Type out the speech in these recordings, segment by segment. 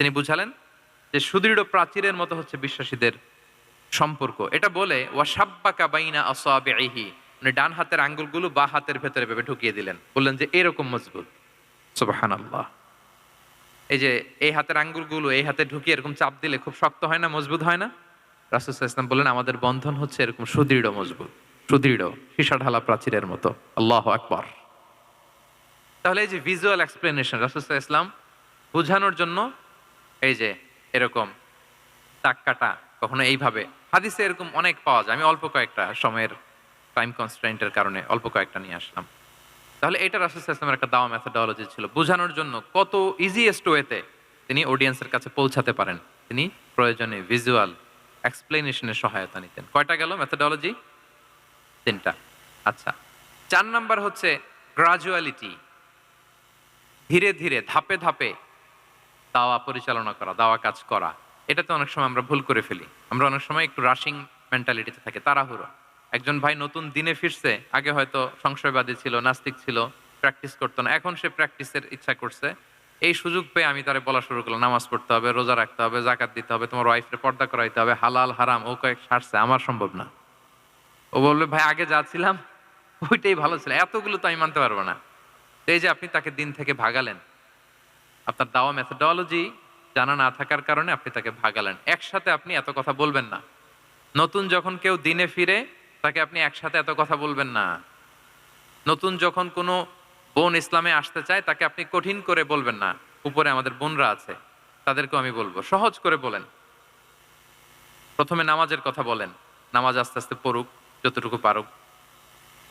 তিনি বুঝালেন যে সুদৃঢ় প্রাচীরের মতো হচ্ছে বিশ্বাসীদের সম্পর্ক। এটা বলে ওয়াসাব্বাকা বাইনা আসাবিহি মানে ডান হাতের আঙ্গুলগুলো বা হাতের ভেতরে ভেবে ঢুকিয়ে দিলেন। বললেন যে, এরকম মজবুত। সুবহানাল্লাহ। এই যে, এই হাতের আঙ্গুলগুলো এই হাতে ঢুকিয়ে এরকম চাপ দিলে খুব শক্ত হয় না, মজবুত হয় না? রাসুল ইসলাম বললেন আমাদের বন্ধন হচ্ছে এরকম সুদৃঢ় মজবুত, সুদৃঢ় সীসা ঢালা প্রাচীরের মতো। আল্লাহ আকবার। তাহলে এই যে ভিজুয়াল এক্সপ্লেনেশন রাসুল ইসলাম বোঝানোর জন্য এই যে, এরকম দাগ কাটা কখনো এইভাবে। হাদিসে এরকম অনেক পাওয়া যায়। আমি অল্প কয়েকটা সময়ের টাইম কনস্ট্রেন্টের কারণে অল্প কয়েকটা নিয়ে আসলাম। তাহলে এটা রাসুল ইসলামের একটা দাওয়া মেথোডোলজি ছিল। বোঝানোর জন্য কত ইজিয়েস্ট ওয়েতে তিনি অডিয়েন্সের কাছে পৌঁছাতে পারেন। তিনি প্রয়োজনে ভিজুয়াল এক্সপ্লেনেশনের সহায়তা নিতেন। কয়টা গেল মেথোডোলজি তিনটা। আচ্ছা চার নাম্বার হচ্ছে গ্রাজুয়ালিটি ধীরে ধীরে, ধাপে ধাপে দাওয়া পরিচালনা করা, দাওয়া কাজ করা, এটাতে অনেক সময় আমরা ভুল করে ফেলি। আমরা অনেক সময় একটু রাশিং মেন্টালিটিতে থাকি, তাড়াহুড়ো। একজন ভাই নতুন দিনে ফিরছে, আগে হয়তো সংশয়বাদী ছিল, নাস্তিক ছিল প্র্যাকটিস করতো না, এখন সে প্র্যাকটিসের ইচ্ছা করছে। এই সুযোগ পেয়ে আমি তারে বলা শুরু করলাম, নামাজ পড়তে হবে, রোজা রাখতে হবে, জাকাত দিতে হবে, তোমার ওয়াইফের পর্দা করাইতে হবে, হালাল, হারাম, ও কয়েক সারছে, আমার সম্ভব না। ও বলবে ভাই, আগে যা ছিলাম, ওইটাই ভালো ছিল, এতগুলো তো আমি মানতে পারব না। এই যে আপনি তাকে দিন থেকে ভাগালেন আপনার দাওয়া মেথোডোলজি জানা না থাকার কারণে আপনি তাকে ভাগালেন। একসাথে আপনি এত কথা বলবেন না। নতুন যখন কেউ দিনে ফিরে, তাকে আপনি একসাথে এত কথা বলবেন না। নতুন যখন কোনো বোন ইসলামে আসতে চায়, তাকে আপনি কঠিন করে বলবেন না। উপরে আমাদের বোনরা আছে, তাদেরকেও আমি বলব। সহজ করে বলেন। প্রথমে নামাজের কথা বলেন। নামাজ আস্তে আস্তে পড়ুক, যতটুকু পারুক।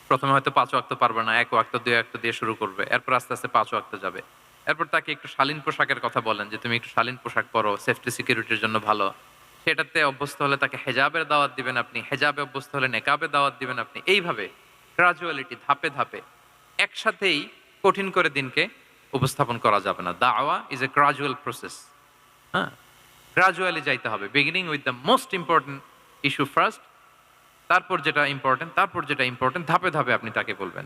প্রথমে হয়তো পাঁচ ওয়াক্ত পারবে না, এক ওয়াক্ত, দুই ওয়াক্ত দিয়ে শুরু করবে। এরপর আস্তে আস্তে পাঁচ ওয়াক্ত যাবে। এরপর তাকে একটু শালীন পোশাকের কথা বলেন যে তুমি একটু শালীন পোশাক পরো সেফটি সিকিউরিটির জন্য ভালো। সেটাতে অভ্যস্ত হলে তাকে হেজাবের দাওয়াত দিবেন আপনি, হেজাবে অভ্যস্ত হলে নেকাবে দাওয়াত দিবেন আপনি। এইভাবে গ্রাজুয়ালিটি ধাপে ধাপে একসাথেই কঠিন করে দিনকে উপস্থাপন করা যাবে না। দাওয়া ইজ এ গ্রাজুয়াল প্রসেস হ্যাঁ? গ্রাজুয়ালি যাইতে হবে। Beginning with the most important issue first তারপর যেটা ইম্পর্টেন্ট তারপর যেটা ইম্পর্টেন্ট ধাপে ধাপে আপনি তাকে বলবেন।